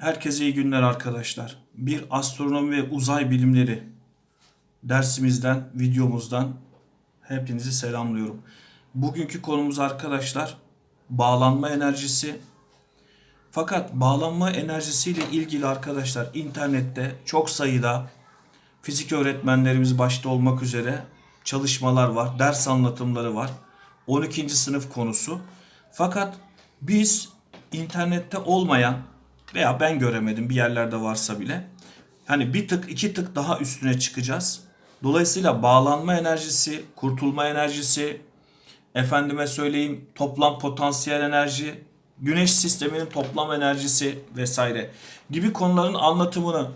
Herkese iyi günler arkadaşlar. Bir astronomi ve uzay bilimleri dersimizden, videomuzdan hepinizi selamlıyorum. Bugünkü konumuz arkadaşlar bağlanma enerjisi. Fakat bağlanma enerjisiyle ilgili arkadaşlar internette çok sayıda fizik öğretmenlerimiz başta olmak üzere çalışmalar var, ders anlatımları var. 12. sınıf konusu. Fakat biz internette olmayan veya ben göremedim bir yerlerde varsa bile hani bir tık iki tık daha üstüne çıkacağız. Dolayısıyla bağlanma enerjisi, kurtulma enerjisi, efendime söyleyeyim toplam potansiyel enerji, güneş sisteminin toplam enerjisi vesaire gibi konuların anlatımını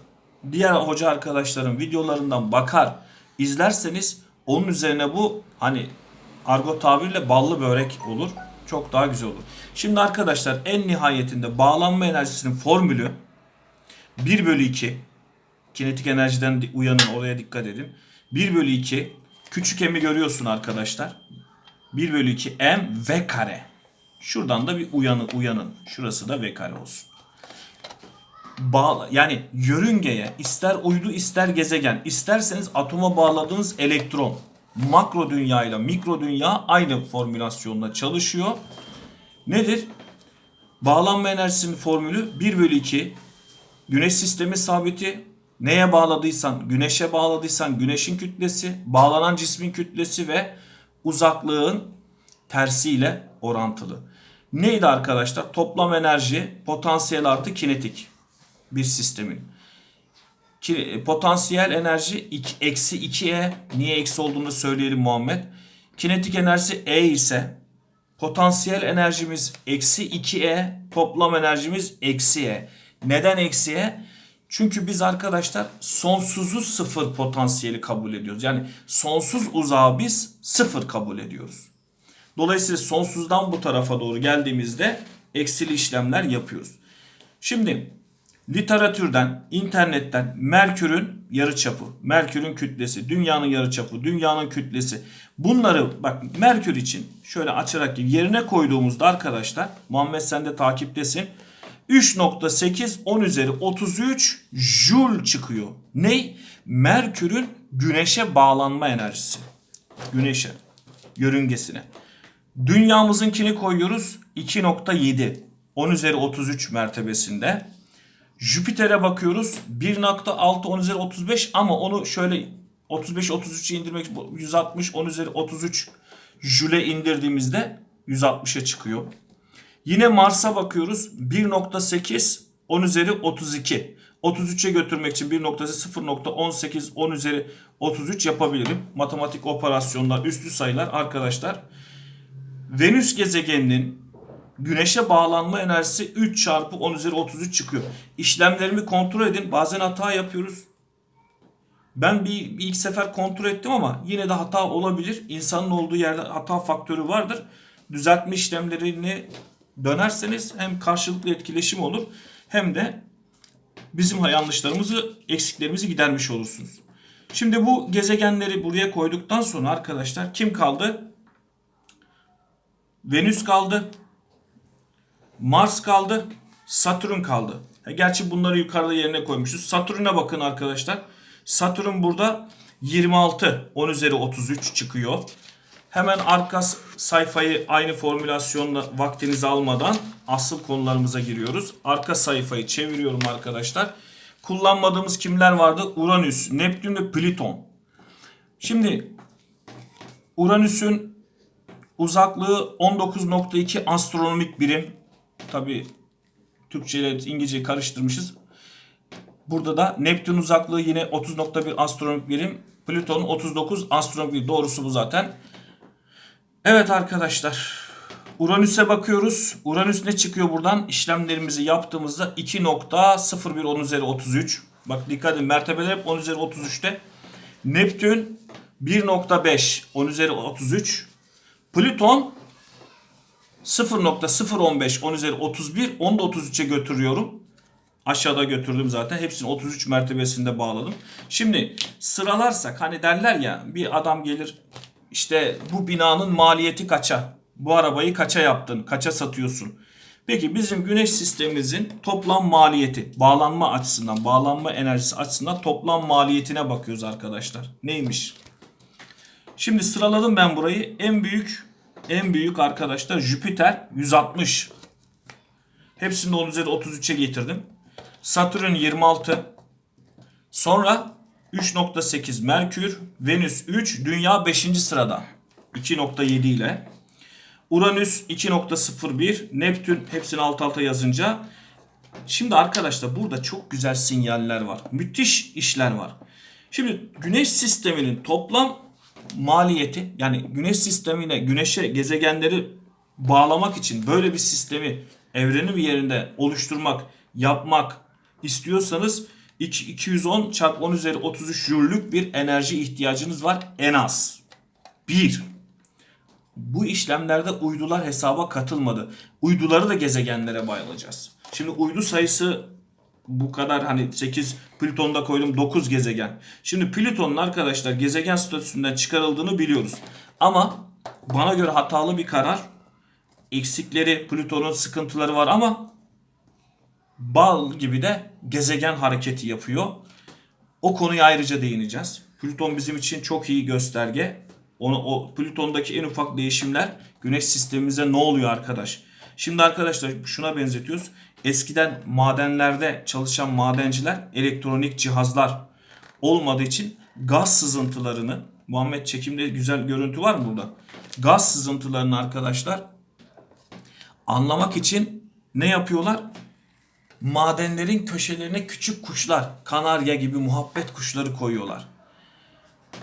diğer hoca arkadaşların videolarından bakar, izlerseniz onun üzerine bu hani argo tabirle ballı börek olur. Çok daha güzel olur. Şimdi arkadaşlar en nihayetinde bağlanma enerjisinin formülü 1 bölü 2 kinetik enerjiden uyanın oraya dikkat edin. 1 bölü 2 küçük m'i görüyorsun arkadaşlar. 1 bölü 2 m v kare. Şuradan da bir uyanın uyanın. Şurası da v kare olsun. Bağla, yani yörüngeye ister uydu ister gezegen isterseniz atoma bağladığınız elektron makro dünya ile mikro dünya aynı formülasyonla çalışıyor. Nedir? Bağlanma enerjisinin formülü 1 bölü 2 güneş sistemi sabiti neye bağladıysan güneşe bağladıysan güneşin kütlesi bağlanan cismin kütlesi ve uzaklığın tersiyle orantılı. Neydi arkadaşlar? Toplam enerji potansiyel artı kinetik bir sistemin. Ki, e, potansiyel enerji eksi 2E. Niye eksi olduğunu söyleyelim Muhammed. Kinetik enerjisi E ise potansiyel enerjimiz eksi 2E. Toplam enerjimiz eksi E. Neden eksi E? Çünkü biz arkadaşlar sonsuzu sıfır potansiyeli kabul ediyoruz. Yani sonsuz uzağı biz sıfır kabul ediyoruz. Dolayısıyla sonsuzdan bu tarafa doğru geldiğimizde eksili işlemler yapıyoruz. Şimdi literatürden, internetten Merkür'ün yarıçapı, Merkür'ün kütlesi, dünyanın yarıçapı, dünyanın kütlesi. Bunları bak Merkür için şöyle açarak yerine koyduğumuzda arkadaşlar Muhammed sen de takiptesin. 3.8 10 üzeri 33 Joule çıkıyor. Ney? Merkür'ün güneşe bağlanma enerjisi. Güneşe, yörüngesine. Dünyamızınkini koyuyoruz 2.7 10 üzeri 33 mertebesinde. Jüpiter'e bakıyoruz 1.6 10 üzeri 35 ama onu şöyle 35 33'e indirmek 160 10 üzeri 33 jüle indirdiğimizde 160'a çıkıyor. Yine Mars'a bakıyoruz 1.8 10 üzeri 32. 33'e götürmek için 1.8 0.18 10 üzeri 33 yapabilirim. Matematik operasyonlar üstlü sayılar arkadaşlar. Venüs gezegeninin Güneşe bağlanma enerjisi 3 çarpı 10 üzeri 33 çıkıyor. İşlemlerimi kontrol edin. Bazen hata yapıyoruz. Ben bir, bir ilk sefer kontrol ettim ama yine de hata olabilir. İnsanın olduğu yerde hata faktörü vardır. Düzeltme işlemlerini dönerseniz hem karşılıklı etkileşim olur hem de bizim yanlışlarımızı, eksiklerimizi gidermiş olursunuz. Şimdi bu gezegenleri buraya koyduktan sonra arkadaşlar kim kaldı? Venüs kaldı. Mars kaldı. Satürn kaldı. Ha, Gerçi bunları yukarıda yerine koymuşuz. Satürn'e bakın arkadaşlar. Satürn burada 26 10 üzeri 33 çıkıyor. Hemen arka sayfayı aynı formülasyonla vaktinizi almadan asıl konularımıza giriyoruz. Arka sayfayı çeviriyorum arkadaşlar. Kullanmadığımız kimler vardı? Uranüs, Neptün ve Plüton. Şimdi Uranüs'ün uzaklığı 19.2 astronomik birim. Tabi Türkçe ile İngilizceyi karıştırmışız. Burada da Neptün uzaklığı yine 30.1 astronomik birim. Plüton'un 39 astronomik birim. Doğrusu bu zaten. Evet arkadaşlar. Uranüs'e bakıyoruz. Uranüs ne çıkıyor buradan? İşlemlerimizi yaptığımızda 2.01 10 üzeri 33. Bak dikkat edin mertebeler hep 10 üzeri 33'te. Neptün 1.5 10 üzeri 33. Plüton 0.015 10 üzeri 31 onu da 33'e götürüyorum. Aşağıda götürdüm zaten. Hepsini 33 mertebesinde bağladım. Şimdi sıralarsak hani derler ya bir adam gelir işte bu binanın maliyeti kaça? Bu arabayı kaça yaptın? Kaça satıyorsun? Peki bizim güneş sistemimizin toplam maliyeti, bağlanma açısından, bağlanma enerjisi açısından toplam maliyetine bakıyoruz arkadaşlar. Neymiş? Şimdi sıraladım ben burayı. En büyük en büyük arkadaşlar Jüpiter 160. Hepsini de 10 üzeri 33'e getirdim. Satürn 26. Sonra 3.8 Merkür, Venüs 3, Dünya 5. sırada 2.7 ile. Uranüs 2.01, Neptün hepsini alt alta yazınca. Şimdi arkadaşlar burada çok güzel sinyaller var. Müthiş işler var. Şimdi güneş sisteminin toplam maliyeti yani güneş sistemine güneşe gezegenleri bağlamak için böyle bir sistemi evrenin bir yerinde oluşturmak, yapmak istiyorsanız 210 çarpı 10 üzeri 33 jüllük bir enerji ihtiyacınız var en az. 1. Bu işlemlerde uydular hesaba katılmadı. Uyduları da gezegenlere bağlayacağız. Şimdi uydu sayısı bu kadar hani 8 Plüton'da koydum 9 gezegen. Şimdi Plüton'un arkadaşlar gezegen statüsünden çıkarıldığını biliyoruz. Ama bana göre hatalı bir karar. Eksikleri, Plüton'un sıkıntıları var ama bal gibi de gezegen hareketi yapıyor. O konuya ayrıca değineceğiz. Plüton bizim için çok iyi gösterge. Onu, o Plüton'daki en ufak değişimler Güneş sistemimize ne oluyor arkadaş? Şimdi arkadaşlar şuna benzetiyoruz. Eskiden madenlerde çalışan madenciler elektronik cihazlar olmadığı için gaz sızıntılarını Muhammed çekimde güzel görüntü var mı burada? Gaz sızıntılarını arkadaşlar anlamak için ne yapıyorlar? Madenlerin köşelerine küçük kuşlar, kanarya gibi muhabbet kuşları koyuyorlar.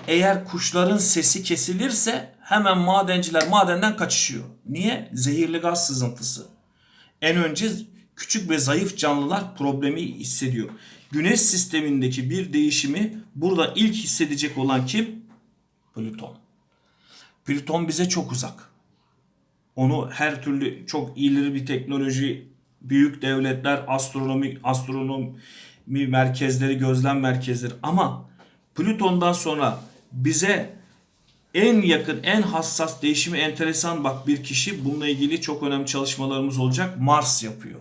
Eğer kuşların sesi kesilirse hemen madenciler madenden kaçışıyor. Niye? Zehirli gaz sızıntısı. En önce küçük ve zayıf canlılar problemi hissediyor. Güneş sistemindeki bir değişimi burada ilk hissedecek olan kim? Plüton. Plüton bize çok uzak. Onu her türlü çok ileri bir teknoloji, büyük devletler, astronomi, astronomi merkezleri, gözlem merkezleri ama Plüton'dan sonra bize en yakın, en hassas değişimi enteresan bak bir kişi bununla ilgili çok önemli çalışmalarımız olacak. Mars yapıyor.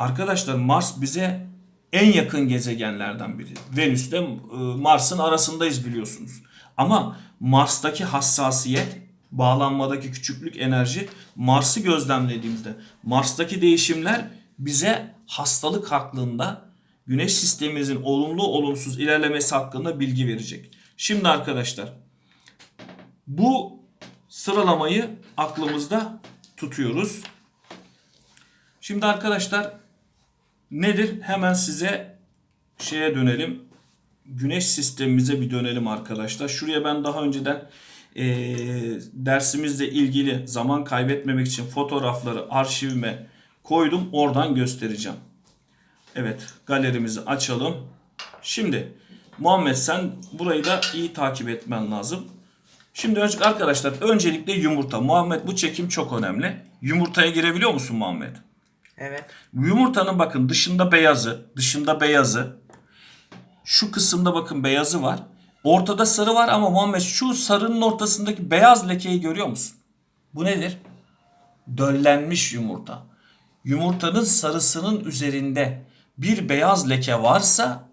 Arkadaşlar Mars bize en yakın gezegenlerden biri. Venüs'te e, Mars'ın arasındayız biliyorsunuz. Ama Mars'taki hassasiyet, bağlanmadaki küçüklük enerji Mars'ı gözlemlediğimizde Mars'taki değişimler bize hastalık hakkında Güneş sistemimizin olumlu olumsuz ilerlemesi hakkında bilgi verecek. Şimdi arkadaşlar bu sıralamayı aklımızda tutuyoruz. Şimdi arkadaşlar nedir? Hemen size şeye dönelim. Güneş sistemimize bir dönelim arkadaşlar. Şuraya ben daha önceden e, dersimizle ilgili zaman kaybetmemek için fotoğrafları arşivime koydum. Oradan göstereceğim. Evet galerimizi açalım. Şimdi Muhammed sen burayı da iyi takip etmen lazım. Şimdi önce arkadaşlar öncelikle yumurta. Muhammed bu çekim çok önemli. Yumurtaya girebiliyor musun Muhammed? Evet. Yumurtanın bakın dışında beyazı, dışında beyazı. Şu kısımda bakın beyazı var. Ortada sarı var ama Muhammed şu sarının ortasındaki beyaz lekeyi görüyor musun? Bu nedir? Döllenmiş yumurta. Yumurtanın sarısının üzerinde bir beyaz leke varsa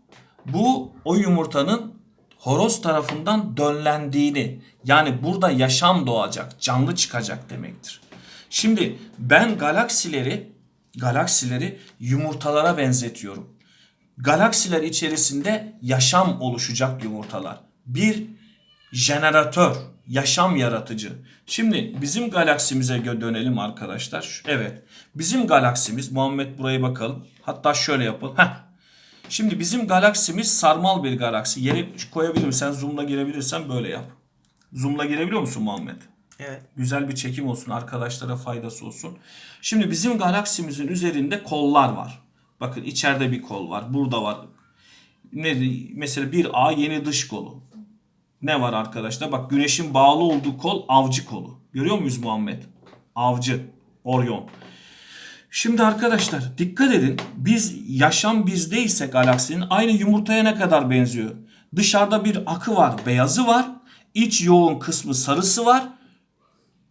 bu o yumurtanın horoz tarafından döllendiğini yani burada yaşam doğacak, canlı çıkacak demektir. Şimdi ben galaksileri galaksileri yumurtalara benzetiyorum. Galaksiler içerisinde yaşam oluşacak yumurtalar. Bir jeneratör, yaşam yaratıcı. Şimdi bizim galaksimize dönelim arkadaşlar. Evet. Bizim galaksimiz Muhammed buraya bakalım. Hatta şöyle yapalım. Heh. Şimdi bizim galaksimiz sarmal bir galaksi. Yere koyabilirim. Sen zoom'la girebilirsen böyle yap. Zoom'la girebiliyor musun Muhammed? Evet. Güzel bir çekim olsun. Arkadaşlara faydası olsun. Şimdi bizim galaksimizin üzerinde kollar var. Bakın içeride bir kol var. Burada var. Ne, mesela bir A yeni dış kolu. Ne var arkadaşlar? Bak güneşin bağlı olduğu kol avcı kolu. Görüyor muyuz Muhammed? Avcı. Orion. Şimdi arkadaşlar dikkat edin. Biz yaşam bizdeyse galaksinin aynı yumurtaya ne kadar benziyor? Dışarıda bir akı var, beyazı var. İç yoğun kısmı sarısı var.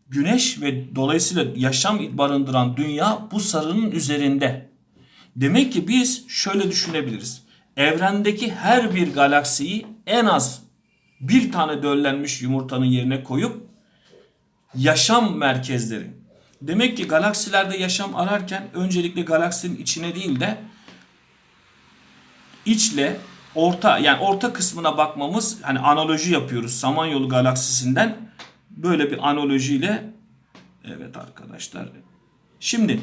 Güneş ve dolayısıyla yaşam barındıran dünya bu sarının üzerinde. Demek ki biz şöyle düşünebiliriz. Evrendeki her bir galaksiyi en az bir tane döllenmiş yumurtanın yerine koyup yaşam merkezleri. Demek ki galaksilerde yaşam ararken öncelikle galaksinin içine değil de içle orta yani orta kısmına bakmamız hani analoji yapıyoruz Samanyolu galaksisinden böyle bir analojiyle evet arkadaşlar. Şimdi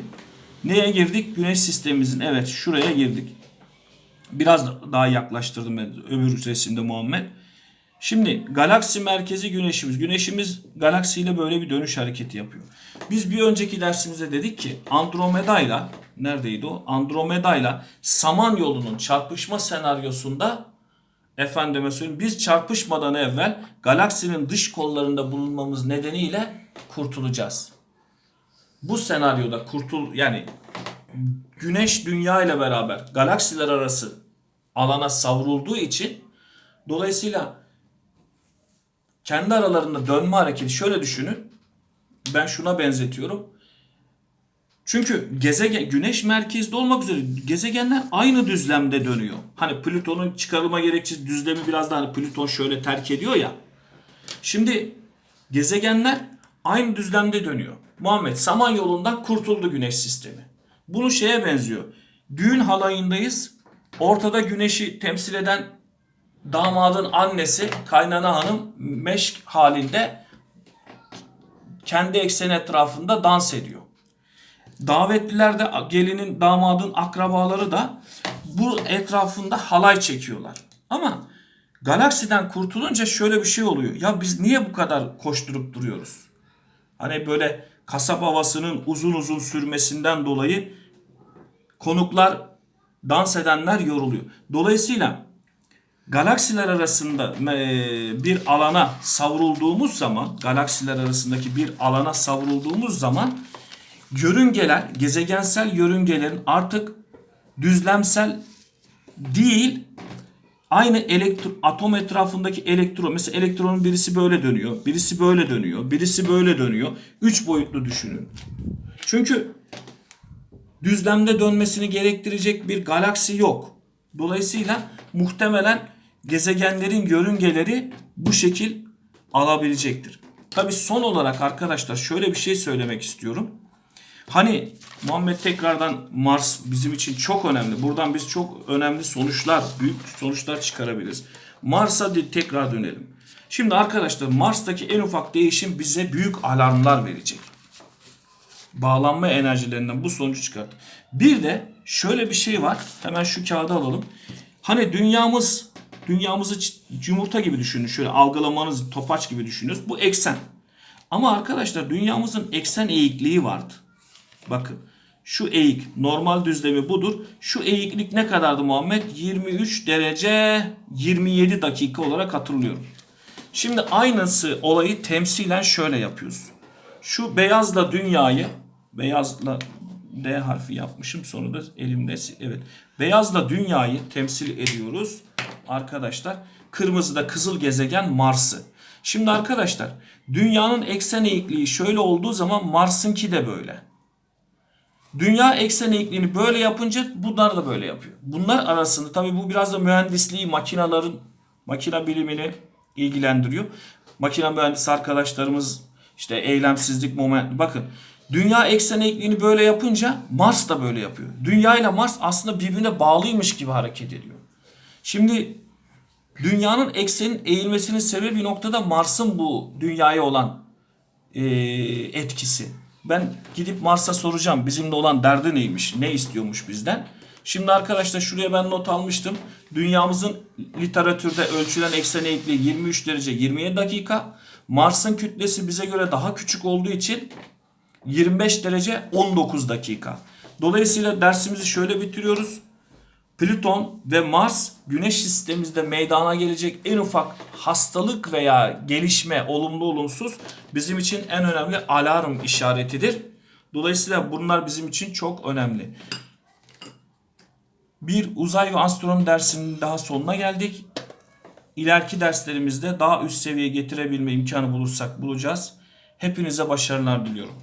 neye girdik? Güneş sistemimizin evet şuraya girdik. Biraz daha yaklaştırdım ben öbür resimde Muhammed. Şimdi galaksi merkezi güneşimiz. Güneşimiz galaksiyle böyle bir dönüş hareketi yapıyor. Biz bir önceki dersimizde dedik ki Andromeda ile neredeydi o? Andromeda ile Samanyolu'nun çarpışma senaryosunda efendime söyleyeyim biz çarpışmadan evvel galaksinin dış kollarında bulunmamız nedeniyle kurtulacağız. Bu senaryoda kurtul yani Güneş dünya ile beraber galaksiler arası alana savrulduğu için dolayısıyla kendi aralarında dönme hareketi şöyle düşünün. Ben şuna benzetiyorum. Çünkü gezegen güneş merkezde olmak üzere gezegenler aynı düzlemde dönüyor. Hani Plüton'un çıkarılma gerekçesi düzlemi biraz daha hani Plüton şöyle terk ediyor ya. Şimdi gezegenler aynı düzlemde dönüyor. Muhammed Samanyolu'ndan kurtuldu güneş sistemi. Bunu şeye benziyor. Düğün halayındayız. Ortada güneşi temsil eden damadın annesi kaynana hanım meşk halinde kendi ekseni etrafında dans ediyor. Davetliler de gelinin damadın akrabaları da bu etrafında halay çekiyorlar. Ama galaksiden kurtulunca şöyle bir şey oluyor. Ya biz niye bu kadar koşturup duruyoruz? Hani böyle kasap havasının uzun uzun sürmesinden dolayı konuklar, dans edenler yoruluyor. Dolayısıyla galaksiler arasında e, bir alana savrulduğumuz zaman, galaksiler arasındaki bir alana savrulduğumuz zaman yörüngeler, gezegensel yörüngelerin artık düzlemsel değil, aynı elektro, atom etrafındaki elektron, mesela elektronun birisi böyle dönüyor, birisi böyle dönüyor, birisi böyle dönüyor. Üç boyutlu düşünün. Çünkü düzlemde dönmesini gerektirecek bir galaksi yok. Dolayısıyla muhtemelen gezegenlerin yörüngeleri bu şekil alabilecektir. Tabi son olarak arkadaşlar şöyle bir şey söylemek istiyorum. Hani Muhammed tekrardan Mars bizim için çok önemli. Buradan biz çok önemli sonuçlar, büyük sonuçlar çıkarabiliriz. Mars'a tekrar dönelim. Şimdi arkadaşlar Mars'taki en ufak değişim bize büyük alarmlar verecek bağlanma enerjilerinden bu sonucu çıkarttı. Bir de şöyle bir şey var. Hemen şu kağıdı alalım. Hani dünyamız dünyamızı yumurta gibi düşünün. Şöyle algılamanız topaç gibi düşünüyoruz. Bu eksen. Ama arkadaşlar dünyamızın eksen eğikliği vardı. Bakın şu eğik normal düzlemi budur. Şu eğiklik ne kadardı Muhammed? 23 derece 27 dakika olarak hatırlıyorum. Şimdi aynısı olayı temsilen şöyle yapıyoruz. Şu beyazla dünyayı beyazla D harfi yapmışım. Sonra da elimde evet. Beyazla dünyayı temsil ediyoruz arkadaşlar. Kırmızıda kızıl gezegen Mars'ı. Şimdi arkadaşlar dünyanın eksen eğikliği şöyle olduğu zaman Mars'ınki de böyle. Dünya eksen eğikliğini böyle yapınca bunlar da böyle yapıyor. Bunlar arasında tabi bu biraz da mühendisliği, makinaların makina bilimini ilgilendiriyor. Makina mühendisi arkadaşlarımız işte eylemsizlik moment bakın Dünya eksen eğikliğini böyle yapınca Mars da böyle yapıyor. Dünya ile Mars aslında birbirine bağlıymış gibi hareket ediyor. Şimdi dünyanın eksenin eğilmesinin sebebi noktada Mars'ın bu dünyaya olan e, etkisi. Ben gidip Mars'a soracağım bizimle olan derdi neymiş, ne istiyormuş bizden. Şimdi arkadaşlar şuraya ben not almıştım. Dünyamızın literatürde ölçülen eksen eğikliği 23 derece 27 dakika. Mars'ın kütlesi bize göre daha küçük olduğu için 25 derece 19 dakika. Dolayısıyla dersimizi şöyle bitiriyoruz. Plüton ve Mars Güneş sistemimizde meydana gelecek en ufak hastalık veya gelişme olumlu olumsuz bizim için en önemli alarm işaretidir. Dolayısıyla bunlar bizim için çok önemli. Bir uzay ve astronomi dersinin daha sonuna geldik. İleriki derslerimizde daha üst seviyeye getirebilme imkanı bulursak bulacağız. Hepinize başarılar diliyorum.